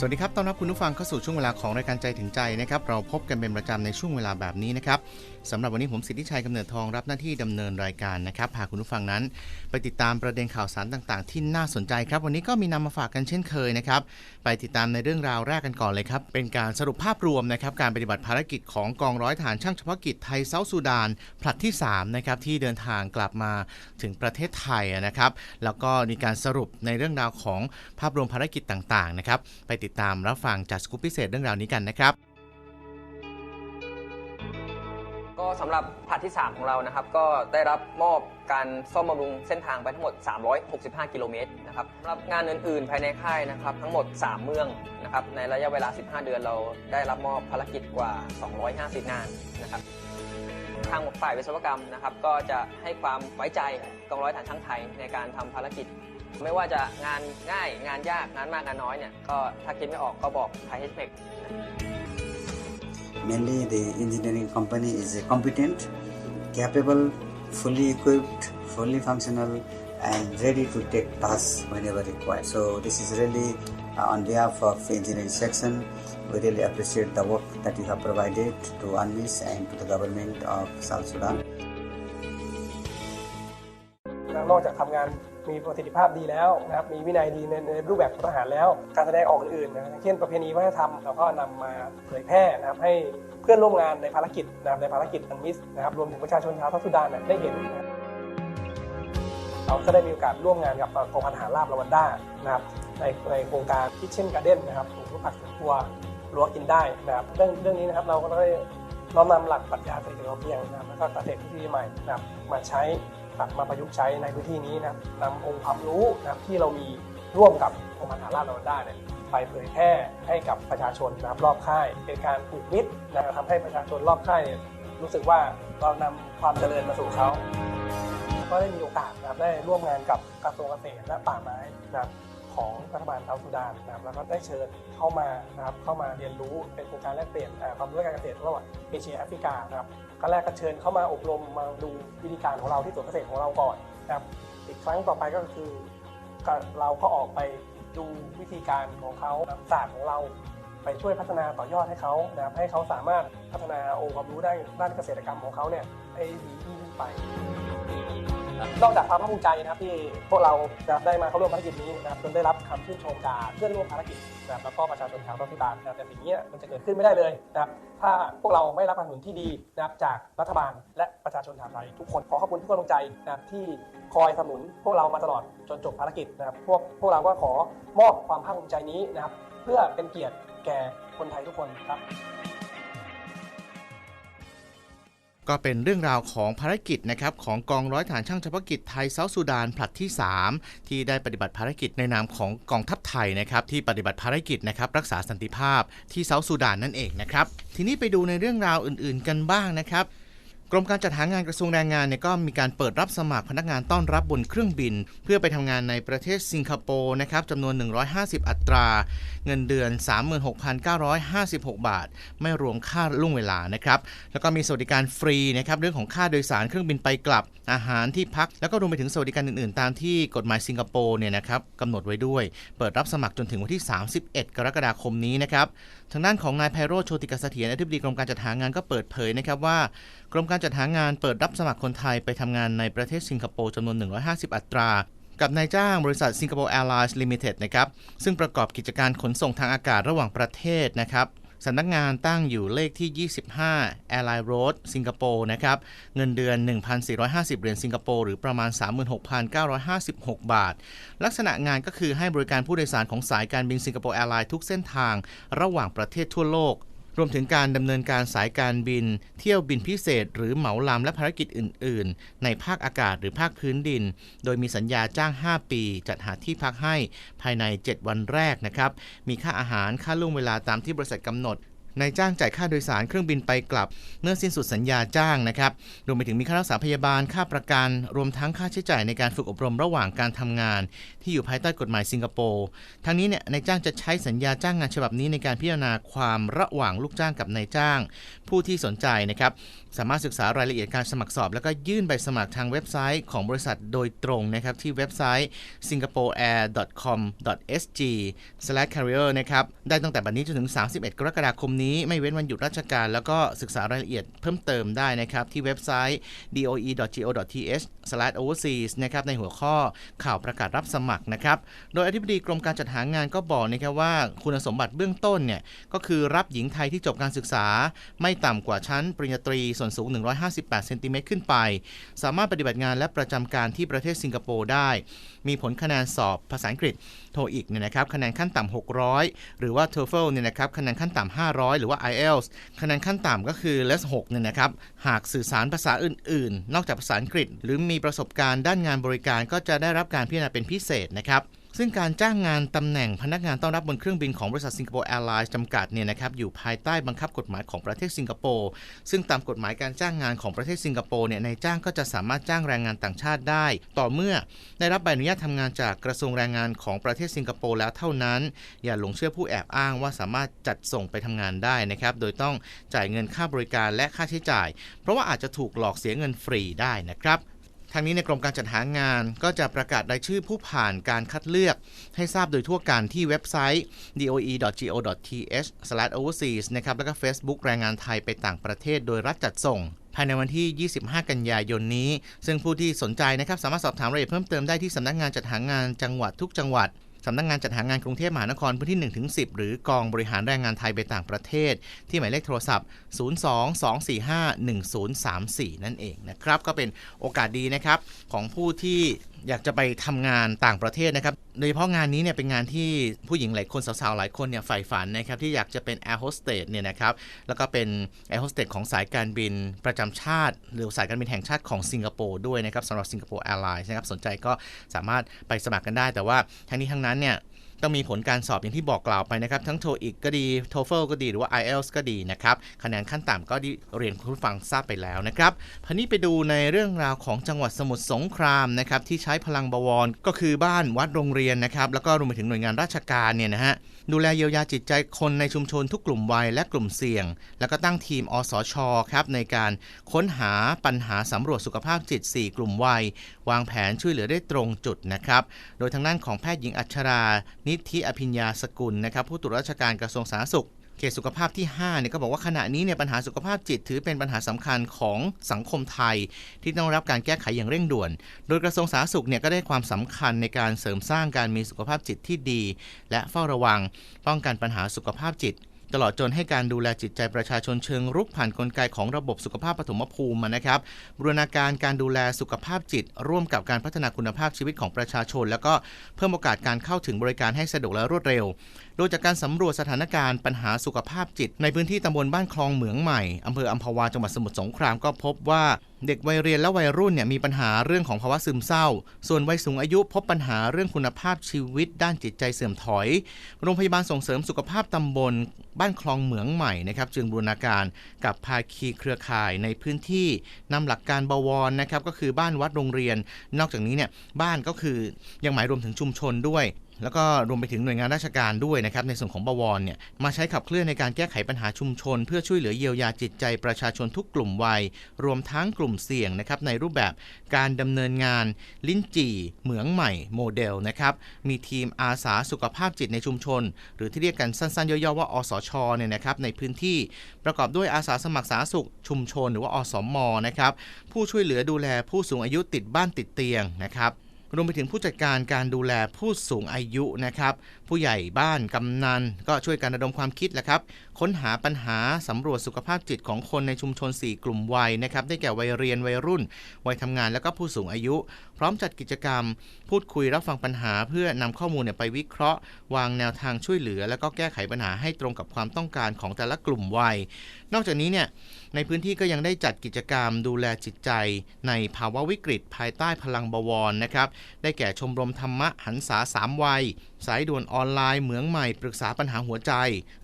สวัสดีครับ ต้อนรับคุณผู้ฟังเข้าสู่ช่วงเวลาของรายการใจถึงใจนะครับ เราพบกันเป็นประจำในช่วงเวลาแบบนี้นะครับสำหรับวันนี้ผมสิทธิชัยกำเนิดทองรับหน้าที่ดำเนินรายการนะครับพาคุณผู้ฟังนั้น ไปติดตามประเด็นข่าวสารต่างๆ ที่น่าสนใจครับ วันนี้ก็มีนำมาฝากกันเช่นเคยนะครับ ไปติดตามในเรื่องราวแรกกันก่อนเลยครับ เป็นการสรุปภาพรวมนะครับ การปฏิบัติภารกิจของกองร้อยฐานช่างเฉพาะกิจไทยเซาท์ซูดานผลัดที่3นะครับที่เดินทางกลับมาถึงประเทศไทยนะครับ แล้วก็มีการสรุปในเรื่องราวของภาพรวมภารกิจต่างๆนะครับ ไปติดตามรับฟังจากสกู๊ปพิเศษเรื่องราวนี้กันนะครับ ก็สำหรับผลัดที่ 3 ของเรานะครับ ก็ได้รับมอบการซ่อมบำรุงเส้นทางไปทั้งหมด 365 กิโลเมตรนะครับสำหรับงานอื่นๆ ภายในค่ายนะครับ ทั้งหมด 3 เมืองนะครับ ในระยะเวลา 15 เดือนเราได้รับมอบภารกิจกว่า 250 งานนะครับทางฝ่ายวิศวกรรมนะครับ ก็จะให้ความไว้ใจกองร้อยฐานช่างไทยในการทำภารกิจ ไม่ว่าจะงานง่ายงานยากงานมากงานน้อยเนี่ยก็ถ้าคิดไม่ออกก็บอกไทยเฮดเมก Mainly, the engineering company is uh, competent, capable, fully equipped, fully functional, and ready to take tasks whenever required. So, this is really uh, on behalf of engineering section. We really appreciate the work that you have provided to UNMIS and to the government of South Sudan. นอกจากทำงาน มีประสิทธิภาพดีแล้วนะครับมีวินัยดีในในรูปแบบของทหารแล้ว การแสดงออกอื่นๆนะเช่นประเพณีวัฒนธรรมเราก็นำมาเผยแพร่นะครับให้เพื่อนร่วมงานในภารกิจนะครับในภารกิจอันมิสนะครับรวมถึงประชาชนชาวทัพสุดานได้เห็นนะครับ เราก็ได้มีโอกาสร่วมงานกับกองพันหารราบรวันด้านะครับในในโครงการคิ t เช่นการ์เด้นนะครับปลูกพืชผักสวนครัวรั้วกินได้นะครับเรื่องเรื่องนี้นะครับเราก็ได้น้อมนำหลักปรัชญาเศรษฐกิจพอเพียงนะครับแล้วก็เกษตรทฤษฎีใหม่นะครับมาใช้ ครับมาประยุกต์ใช้ในพื้นที่นี้นะนำองค์ความรู้นะที่เรามีร่วมกับองค์การทหาราชรวันด้าเนี่ยไปเผยแพร่ให้กับประชาชนนะครับรอบค่าย เป็นการผูกมิตรนะครับทำให้ประชาชนรอบค่ายเนี่ยรู้สึกว่าเรานำความเจริญมาสู่เขา ก็ได้มีโอกาสนะครับได้ร่วมงานกับกระทรวงเกษตรและป่าไม้นะครับ ของรัฐบาลเซาท์ซูดานนะครับแล้วก็ได้เชิญเข้ามานะครับเข้ามาเรียนรู้เป็นโครงการแลกเปลี่ยนความรู้การเกษตรระหว่างเอเชียแอฟริกานะครับก็แรกก็เชิญเข้ามาอบรมมาดูวิธีการของเราที่สวนเกษตรของเราก่อนนะครับอีกครั้งต่อไปก็คือเราก็ออกไปดูวิธีการของเขาศาสตร์ของเราไปช่วยพัฒนาต่อยอดให้เขานะครับให้เขาสามารถพัฒนาองค์ความรู้ได้ด้านเกษตรกรรมของเขาเนี่ยให้ดียิ่งขึ้นไป นอกจากความภาคภูมิใจนะครับที่พวกเราจะได้มาเข้าร่วมภารกิจนี้นะครับจนได้รับคำชื่นชมจากเพื่อนร่วมภารกิจนะครับแล้วก็ประชาชนชาวรัฐบาลนะครับแต่สิ่งนี้มันจะเกิดขึ้นไม่ได้เลยนะครับถ้าพวกเราไม่รับการสนับสนุนที่ดีนะครับจากรัฐบาลและประชาชนชาวไทยทุกคนขอขอบคุณทุกกำลังใจนะครับที่คอยสนับสนุนพวกเรามาตลอดจนจบภารกิจนะครับพวกพวกเราก็ขอมอบความภาคภูมิใจนี้นะครับเพื่อเป็นเกียรติแก่คนไทยทุกคนครับ ก็เป็นเรื่องราวของภารกิจนะครับของกองร้อยฐานช่างเฉพาะกิจไทยเซาท์ซูดานผลัดที่ 3 ที่ได้ปฏิบัติภารกิจในนามของกองทัพไทยนะครับที่ปฏิบัติภารกิจนะครับรักษาสันติภาพที่เซาท์ซูดานนั่นเองนะครับทีนี้ไปดูในเรื่องราวอื่นๆกันบ้างนะครับ กรมการจัดหางานกระทรวงแรงงานเนี่ยก็มีการเปิดรับสมัครพนักงานต้อนรับบนเครื่องบิน เพื่อไปทำงานในประเทศสิงคโปร์นะครับจำนวน 150 อัตรา เงินเดือน 36,956 บาท ไม่รวมค่าล่วงเวลานะครับแล้วก็มีสวัสดิการฟรีนะครับเรื่องของค่าโดยสารเครื่องบินไปกลับอาหารที่พัก แล้วก็รวมไปถึงสวัสดิการอื่นๆ ตามที่กฎหมายสิงคโปร์เนี่ยนะครับกำหนดไว้ด้วย เปิดรับสมัครจนถึงวันที่ 31 กรกฎาคมนี้นะครับทางด้านของนายไพโรจน์โชติกเสถียรอธิบดีกรมการจัดหางานก็เปิดเผยนะครับว่ากรมการจัดหางานเปิดรับสมัครคนไทยไปทำงานในประเทศสิงคโปร์จำนวน 150 อัตรา กับนายจ้างบริษัทสิงคโปร์แอร์ไลน์ลิมิเต็ดนะครับ ซึ่งประกอบกิจการขนส่งทางอากาศระหว่างประเทศนะครับสำนักงานตั้งอยู่เลขที่ 25 Airline Road สิงคโปร์นะครับ เงินเดือน 1,450 เหรียญสิงคโปร์หรือประมาณ 36,956 บาท ลักษณะงานก็คือให้บริการผู้โดยสารของสายการบินสิงคโปร์แอร์ไลน์ทุกเส้นทางระหว่างประเทศทั่วโลก รวมถึงการดำเนินการสายการบิน เที่ยวบินพิเศษ หรือเหมาลำและภารกิจอื่น ๆ ในภาคอากาศหรือภาคพื้นดิน โดยมีสัญญาจ้าง 5 ปี จัดหาที่พักให้ภายใน 7 วันแรกนะครับ มีค่าอาหารค่าล่วงเวลาตามที่บริษัทกำหนด นายจ้างจ่ายค่าโดยสารเครื่องบินไปกลับ เมื่อสิ้นสุดสัญญาจ้างนะครับรวมไปถึงมีค่ารักษาพยาบาลค่าประกัน รวมทั้งค่าใช้จ่ายในการฝึกอบรมระหว่างการทำงาน ที่อยู่ภายใต้กฎหมายสิงคโปร์ทั้งนี้เนี่ยนายจ้างจะใช้สัญญาจ้างงานฉบับนี้ในการพิจารณาความระหว่างลูกจ้างกับนายจ้าง ผู้ที่สนใจนะครับสามารถศึกษารายละเอียดการสมัครสอบ แล้วก็ยื่นใบสมัครทางเว็บไซต์ของบริษัทโดยตรงนะครับที่เว็บไซต์ singaporeair.com.sg/career นะครับได้ตั้งแต่บัดนี้จนถึง 31 กรกฎาคมนี้ไม่เว้นวันหยุดราชการ แล้วก็ศึกษารายละเอียดเพิ่มเติมได้นะครับ ที่เว็บไซต์ doe.go.th/overseas นะครับในหัวข้อข่าวประกาศรับสมัครนะครับ โดยอธิบดีกรมการจัดหางานก็บอกนะครับว่าคุณสมบัติเบื้องต้นเนี่ยก็คือรับหญิงไทยที่จบการศึกษา ไม่ต่ำกว่าชั้นปริญญาตรีส่วนสูง 158เซนติเมตรขึ้นไป สามารถปฏิบัติงานและประจำการที่ประเทศสิงคโปร์ได้ มีผลคะแนนสอบภาษาอังกฤษโทอีกเนี่ยนะครับคะแนนขั้นต่ำ600 หรือว่า TOEFL เนี่ยนะครับคะแนนขั้นต่ำ500หรือว่า IELTS คะแนนขั้นต่ำก็คือ LES 6เนี่ยนะครับ หากสื่อสารภาษาอื่น ๆ นอกจากภาษาอังกฤษ หรือมีประสบการณ์ด้านงานบริการก็จะได้รับการพิจารณาเป็นพิเศษนะครับ ซึ่งการจ้างงานตำแหน่งพนักงานต้อนรับบนเครื่องบินของบริษัทสิงคโปร์แอร์ไลน์จำกัดเนี่ยนะครับอยู่ภายใต้บังคับกฎหมายของประเทศสิงคโปร์ซึ่งตามกฎหมายการจ้างงานของประเทศสิงคโปร์เนี่ยนายจ้างก็จะสามารถจ้างแรงงานต่างชาติได้ ต่อเมื่อได้รับใบอนุญาตทำงานจากกระทรวงแรงงานของประเทศสิงคโปร์แล้วเท่านั้น อย่าหลงเชื่อผู้แอบอ้างว่าสามารถจัดส่งไปทำงานได้นะครับโดยต้องจ่ายเงินค่าบริการและค่าใช้จ่าย เพราะว่าอาจจะถูกหลอกเสียเงินฟรีได้นะครับ ทางนี้ในกรมการจัดหางานก็จะประกาศรายชื่อผู้ผ่านการคัดเลือก ให้ทราบโดยทั่วกันที่เว็บไซต์ doe.go.th/overseas นะครับแล้วก็ Facebook แรงงานไทยไปต่างประเทศโดยรัฐจัดส่งภายในวันที่ 25 กันยายนนี้ ซึ่งผู้ที่สนใจนะครับ สามารถสอบถามรายละเอียดเพิ่มเติมได้ที่สำนักงานจัดหางานจังหวัดทุกจังหวัด สำนักงานจัดหางานกรุงเทพมหานครพื้นที่ 1-10 หรือกองบริหารแรงงานไทยไปต่างประเทศ ที่หมายเลขโทรศัพท์ 02-245-1034 นั่นเองนะครับ ก็เป็นโอกาสดีนะครับของผู้ที่อยากจะไปทำงานต่างประเทศนะครับ โดยเฉพาะงานนี้เนี่ยเป็นงานที่ผู้หญิงหลายคนสาวๆหลายคนเนี่ยใฝ่ฝันนะครับที่อยากจะเป็นแอร์โฮสเตสเนี่ยนะครับแล้วก็เป็นแอร์โฮสเตสของสายการบินประจำชาติ หรือสายการบินแห่งชาติของสิงคโปร์ด้วยนะครับสำหรับสิงคโปร์แอร์ไลน์นะครับสนใจก็สามารถไปสมัครกันได้ แต่ว่าทั้งนี้ทั้งนั้นเนี่ย ต้องมีผลการสอบอย่างที่บอกกล่าวไปนะครับ ทั้งโทอีกก็ดีโทเฟลก็ดีหรือว่า i อ l t s ก็ดีนะครับ คะแนนขั้นต่ำก็ได้เรียนคุณผู้ฟังทราบไปแล้วนะครับพันนี้ไปดูในเรื่องราวของจังหวัดสมุทรสงครามนะครับที่ใช้พลังบวรก็คือบ้านวัดโรงเรียนนะครับแล้วก็รวมไปถึงหน่วยงานราชการเนี่ยนะฮะ ดูแลเยียวยาจิตใจคนในชุมชนทุกกลุ่มวัยและกลุ่มเสี่ยง แล้วก็ตั้งทีมอสชครับในการค้นหาปัญหาสำรวจสุขภาพจิต 4 กลุ่มวัย วางแผนช่วยเหลือได้ตรงจุดนะครับ โดยทางด้านของแพทย์หญิงอัชรา นิธิอภิญญาสกุลนะครับผู้ตรวจราชการกระทรวงสาธารณสุข เขตสุขภาพที่5เนี่ยก็บอกว่าขณะนี้เนี่ยปัญหาสุขภาพจิตถือเป็นปัญหาสำคัญของสังคมไทย ที่ต้องรับการแก้ไขอย่างเร่งด่วน โดยกระทรวงสาธารณสุขเนี่ยก็ได้ความสำคัญในการเสริมสร้างการมีสุขภาพจิตที่ดี และเฝ้าระวัง ป้องกันปัญหาสุขภาพจิต ตลอดจนให้การดูแลจิตใจประชาชนเชิงรุกผ่านกลไกของระบบสุขภาพปฐมภูมินะครับบูรณาการการดูแลสุขภาพจิต ร่วมกับการพัฒนาคุณภาพชีวิตของประชาชน แล้วก็เพิ่มโอกาสการเข้าถึงบริการให้สะดวกและรวดเร็ว โดยจากการสำรวจสถานการณ์ปัญหาสุขภาพจิต ในพื้นที่ตำบลบ้านคลองเหมืองใหม่อำเภออัมพวาจังหวัดสมุทรสงครามก็พบว่าเด็กวัยเรียนและวัยรุ่นเนี่ยมีปัญหาเรื่องของภาวะซึมเศร้า ส่วนวัยสูงอายุพบปัญหาเรื่องคุณภาพชีวิต ด้านจิตใจเสื่อมถอย โรงพยาบาลส่งเสริมสุขภาพตำบล บ้านคลองเหมืองใหม่นะครับจึงบูรณาการกับภาคีเครือข่ายในพื้นที่นำหลักการบวรนะครับก็คือบ้านวัดโรงเรียน นอกจากนี้เนี่ยบ้านก็คือยังหมายรวมถึงชุมชนด้วย แล้วก็รวมไปถึงหน่วยงานราชการด้วยนะครับในส่วนของบวรเนี่ยมาใช้ขับเคลื่อนในการแก้ไขปัญหาชุมชน เพื่อช่วยเหลือเยียวยาจิตใจประชาชนทุกกลุ่มวัย รวมทั้งกลุ่มเสี่ยงนะครับในรูปแบบการดำเนินงานลิ้นจี่ เหมืองใหม่โมเดลนะครับมีทีมอาสาสุขภาพจิตในชุมชน หรือที่เรียกกันสั้นๆ ย่อๆว่าอสชเนี่ยนะครับในพื้นที่ประกอบด้วยอาสาสมัครสาธารณสุขชุมชน หรือว่าอสมนะครับผู้ช่วยเหลือดูแลผู้สูงอายุติดบ้านติดเตียงนะครับ รวมไปถึงผู้จัดการการดูแลผู้สูงอายุนะครับ ผู้ใหญ่บ้านกำนันก็ช่วยการระดมความคิดแหละครับ ค้นหาปัญหาสำรวจสุขภาพจิตของคนในชุมชน 4 กลุ่มวัยนะครับ ได้แก่วัยเรียนวัยรุ่น วัยทำงานแล้วก็ผู้สูงอายุ พร้อมจัดกิจกรรม พูดคุยรับฟังปัญหา เพื่อนำข้อมูลเนี่ยไปวิเคราะห์ วางแนวทางช่วยเหลือ แล้วก็แก้ไขปัญหาให้ตรงกับความต้องการของแต่ละกลุ่มวัย นอกจากนี้เนี่ยในพื้นที่ก็ยังได้จัดกิจกรรมดูแลจิตใจ ในภาวะวิกฤต ภายใต้พลังบวรนะครับ ได้แก่ชมรมธรรมะหันษาสามวัย สายด่วนอออนไลน์เหมืองใหม่ปรึกษาปัญหาหัวใจ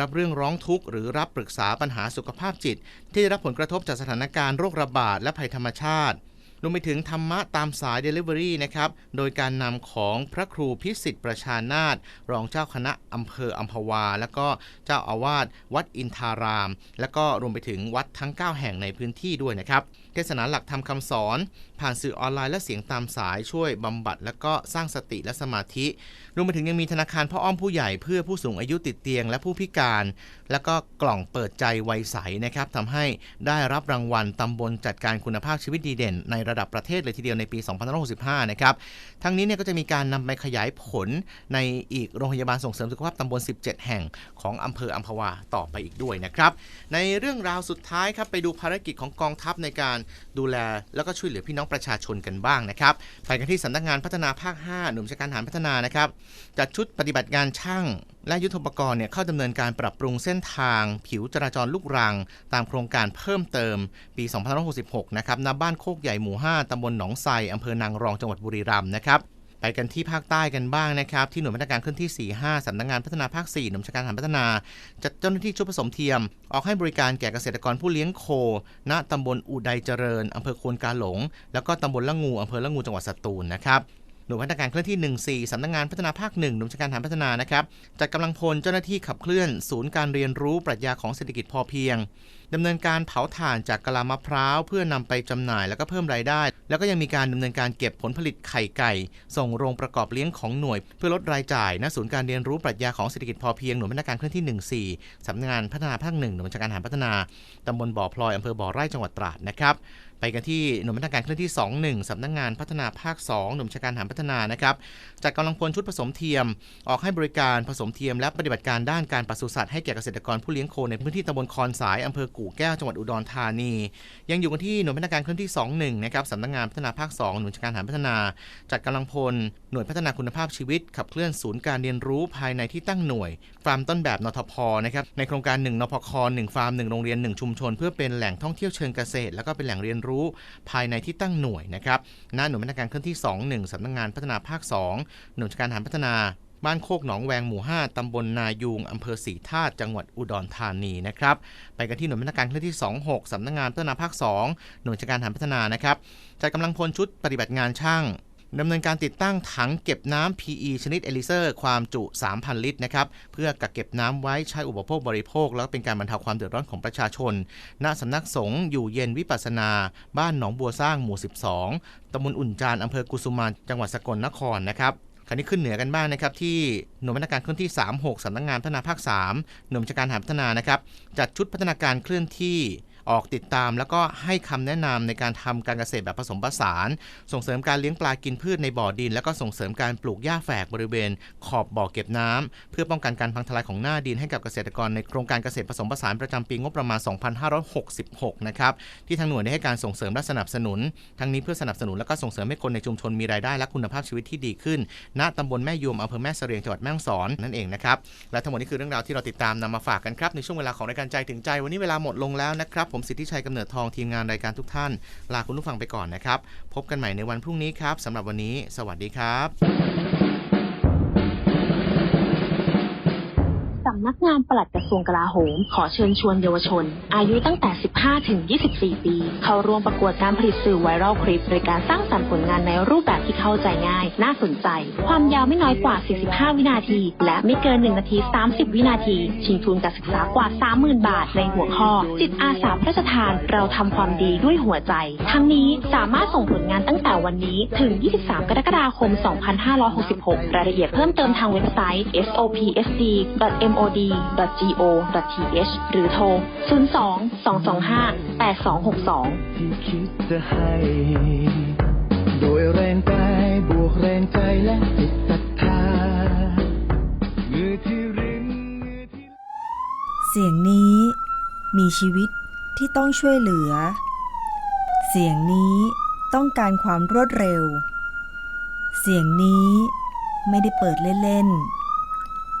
รับเรื่องร้องทุกข์หรือรับปรึกษาปัญหาสุขภาพจิต ที่ได้รับผลกระทบจากสถานการณ์โรคระบาดและภัยธรรมชาติรวมไปถึงธรรมะตามสาย Delivery นะครับ โดยการนำของพระครูพิสิทธิ์ประชานาตรองเจ้าคณะอำเภออัมพวา แล้วก็เจ้าอาวาสวัดอินทาราม แล้วก็รวมไปถึงวัดทั้ง 9 แห่งในพื้นที่ด้วยนะครับเทศนาหลักธรรมคำสอน ผ่านสื่อออนไลน์และเสียงตามสายช่วยบำบัด และก็สร้างสติและสมาธิ รวมไปถึงยังมีธนาคารพ่ออ้อมผู้ใหญ่เพื่อผู้สูงอายุติดเตียง และผู้พิการ แล้วก็กล่องเปิดใจวัยใสนะครับทำให้ได้รับรางวัลตำบลจัดการคุณภาพชีวิตดีเด่น ในระดับประเทศเลยทีเดียวในปี 2565 นะครับ ทั้งนี้เนี่ยก็จะมีการนำไปขยายผลในอีกโรงพยาบาลส่งเสริมสุขภาพตำบล 17 แห่งของอำเภออัมพวาต่อไปอีกด้วยนะครับ ในเรื่องราวสุดท้ายครับไปดูภารกิจของกองทัพในการดูแลแล้วก็ช่วยเหลือพี่น้องประชาชนกันบ้างนะครับไปกันที่สำนักงานพัฒนาภาค 5 หน่วยชาการหารพัฒนานะครับจัดชุดปฏิบัติงานช่าง และยุทธปกรณ์เนี่ยเข้าดำเนินการปรับปรุงเส้นทาง ผิวจราจรลูกรัง ตามโครงการเพิ่มเติมปี2566 นะครับณบ้านโคกใหญ่หมู่ 5 ตำบลหนองไทรอำเภอนางรองจังหวัดบุรีรัมย์นะครับ ไปกันที่ภาคใต้กันบ้างนะครับ ที่หน่วยมาตรการเคลื่อนที่ 45สำนักงานพัฒนาภาค 4 หน่วยชาการหารพัฒนาจัดเจ้าหน้าที่ชุดผสมเทียม ออกให้บริการแก่เกษตรกรผู้เลี้ยงโค ณตำบลอุดัยเจริญอำเภอควนกาหลง แล้วก็ตำบลละงูอำเภอละงูจังหวัดสตูลนะครับ น่วยพัฒนาการเคลื่อนที่ 14 สำนักงานพัฒนาภาค 1หน่วยบัญชการฐานพัฒนานะครับจัดกำลังพลเจ้าหน้าที่ขับเคลื่อน ศูนย์การเรียนรู้ปรัชญาของเศรษฐกิจพอเพียงดำเนินการเผาถ่านจากกะลามะพร้าวเพื่อนำไปจำหน่ายแล้วก็เพิ่มรายได้ แล้วก็ยังมีการดำเนินการเก็บผลผลิตไข่ไก่ ส่งโรงประกอบเลี้ยงของหน่วย เพื่อลดรายจ่ายณศูนย์การเรียนรู้ปรัชญาของเศรษฐกิจพอเพียงหน่วยพัฒนาการเคลื่อนที่ 14สำนักงานพัฒนาภาคหน่วยบัญชาการฐานพัฒนาตำบลบ่อพลอยอำเภอบ่อไร่จังหวัดตราดนะครับ ไปกันที่หน่วยพัฒนาการเคลื่อนที่ 21สำนักงานพัฒนาภาค 2 หน่วยบัญชาการฐานพัฒนานะครับจัดกำลังพลชุดผสมเทียม ออกให้บริการผสมเทียม และปฏิบัติการด้านการปศุสัตว์ให้แก่เกษตรกรผู้เลี้ยงโคในพื้นที่ตำบลคอนสายอำเภอกู่แก้วจังหวัดอุดรธานี ยังอยู่กันที่หน่วยพัฒนาการเคลื่อนที่ 21 นะครับสำนักงานพัฒนาภาค 2 หน่วยบัญชาการฐานพัฒนาจัดกำลังพลหน่วยพัฒนาคุณภาพชีวิต ขับเคลื่อนศูนย์การเรียนรู้ภายในที่ตั้งหน่วยฟาร์มต้นแบบนทพนะครับในโครงการ1นพค1ฟาร์ม1โรงเรียน 1 ชุมชน เพื่อเป็นแหล่งท่องเที่ยวเชิงเกษตร แล้วก็เป็นแหล่งเรียนรู้ภายในที่ตั้งหน่วยนะครับณหน่วยพัฒนาการเคลื่อนที่ 21สำนักงานพัฒนาภาค 2 หน่วยบัญชาการหารพัฒนาบ้านโคกหนองแวงหมู่ 5 ตำบลนายูง อำเภอศรีธาตุ จังหวัดอุดรธานีนะครับ ไปกันที่หน่วยพัฒนาการเคลื่อนที่ 26 สำนักงานพัฒนาภาค 2 หน่วยบัญชาการหารพัฒนานะครับ จัดกำลังพลชุดปฏิบัติงานช่าง ดำเนินการติดตั้งถังเก็บน้ำ PE ชนิดเอลิเซอร์ ความจุ 3,000 ลิตรนะครับ เพื่อกักเก็บน้ำไว้ใช้อุปโภคบริโภค แล้วเป็นการบรรเทาความเดือดร้อนของประชาชน ณสำนักสงฆ์อยู่เย็นวิปัสนา บ้านหนองบัวสร้างหมู่ 12ตำบลอุ่นจานอำเภอกุสุมานจังหวัดสกลนครนะครับคราวนี้ขึ้นเหนือกันบ้างนะครับที่หน่วยพัฒนาการเคลื่อนที่ 36สำนักงานพัฒนาภาค 3 หน่วยบัญชาการหาพัฒนานะครับจัดชุดพัฒนาการเคลื่อนที่ ออกติดตาม แล้วก็ให้คำแนะนำในการทำการเกษตรแบบผสมผสาน ส่งเสริมการเลี้ยงปลากินพืชในบ่อดิน แล้วก็ส่งเสริมการปลูกหญ้าแฝกบริเวณ ขอบบ่อเก็บน้ำเพื่อป้องกันการพังทลายของหน้าดินให้กับเกษตรกรในโครงการเกษตรผสมผสานประจำปีงบประมาณ 2566 นะครับที่ทางหน่วยได้ให้การส่งเสริมและสนับสนุน ทั้งนี้เพื่อสนับสนุนและก็ส่งเสริมให้คนในชุมชนมีรายได้และคุณภาพชีวิตที่ดีขึ้น ณตำบลแม่ยมอำเภอแม่เสรียงจังหวัดแม่ฮ่องสอนนั่นเองนะครับและทั้งหมดนี้คือเรื่องราวที่เราติดตามนำมาฝากกันครับในช่วงเวลาของรายการใจถึงใจ วันนี้เวลาหมดลงแล้วนะครับผมสิทธิชัยกำเนิดทองทีมงานรายการทุกท่าน ลาคุณผู้ฟังไปก่อนนะครับ พบกันใหม่ในวันพรุ่งนี้ครับสำหรับวันนี้ สวัสดีครับำนักงานปลัดกระทรวงกลาโหม ขอเชิญชวนเยาวชน อายุตั้งแต่ 15 ถึง 24 ปี เข้าร่วมประกวดการผลิตสื่อไวรัลคลิปโดยการสร้างสรรค์ผลงานในรูปแบบที่เข้าใจง่าย น่าสนใจ ความยาวไม่น้อยกว่า 45 วินาที และไม่เกิน 1 นาที 30 วินาที ชิงทุนการศึกษากว่า 30,000 บาท ในหัวข้อ จิตอาสาพระราชทานเราทำความดีด้วยหัวใจ ทั้งนี้สามารถส่งผลงานตั้งแต่วันนี้ถึง 23 กรกฎาคม 2566 รายละเอียดเพิ่มเติมทางเว็บไซต์ sopsd.mo ld.go.th หรือโทร 02 225 8262 คิดจะให้โดยแรงกายบวกแรงใจและจิตศรัทธาเหงื่อที่รินเสียงนี้มีชีวิตที่ต้องช่วยเหลือ เสียงนี้ต้องการความรวดเร็ว เสียงนี้ไม่ได้เปิดเล่นๆ